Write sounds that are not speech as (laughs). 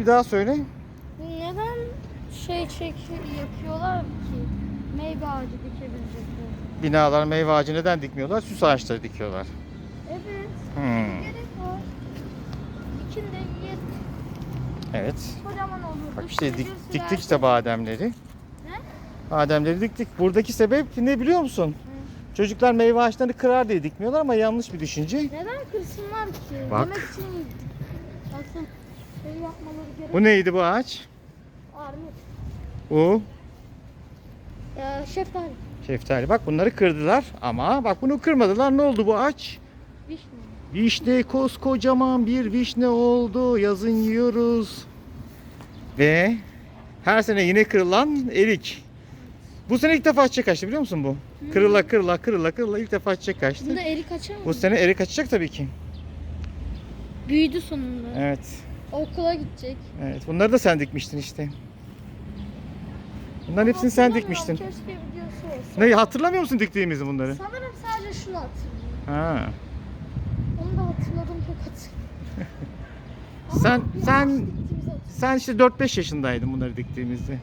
Bir daha söyle. Neden şey çek yapıyorlar ki? Meyve ağacı dikebilecekler. Binalar meyve ağacı neden dikmiyorlar? Süs ağaçları dikiyorlar. Evet. Hmm. Gerek var. Dikin de yiyelim. Evet. Kocaman olur. Bak işte dik, diktik işte bademleri. Ne? Bademleri diktik. Buradaki sebep ne biliyor musun? Çocuklar meyve ağaçlarını kırar diye dikmiyorlar ama yanlış bir düşünce. Neden kırsınlar ki? Bak. Yemek için asıl şey yapmaları gerek. Bu neydi bu ağaç? Armut. O Ya şeftali. şeftali. Bak bunları kırdılar ama bak bunu kırmadılar. Ne oldu bu ağaç? Vişne. Vişne koskocaman bir vişne oldu. Yazın yiyoruz. Ve her sene yine kırılan erik. Bu sene ilk defa çiçek açtı biliyor musun bu? Kırıla kırıla kırıla kırıla ilk defa çiçek açtı. Bunda erik açar mı? Bu sene erik açacak tabii ki. Büyüdü sonunda. Evet. Okula gidecek. Evet. Bunları da sen dikmiştin işte. Bunların hepsini sen Hatırlamıyorum, dikmiştin. Keşke videosu olsa. Ne hatırlamıyor musun diktiğimizi bunları? Sanırım sadece şunu hatırlıyorum. Ha. Onu da hatırladım pek hatırlamıyorum. (laughs) Sen Bir sen ağaç diktiğimizi hatırlıyorum. sen işte 4-5 yaşındaydın bunları diktiğimizde.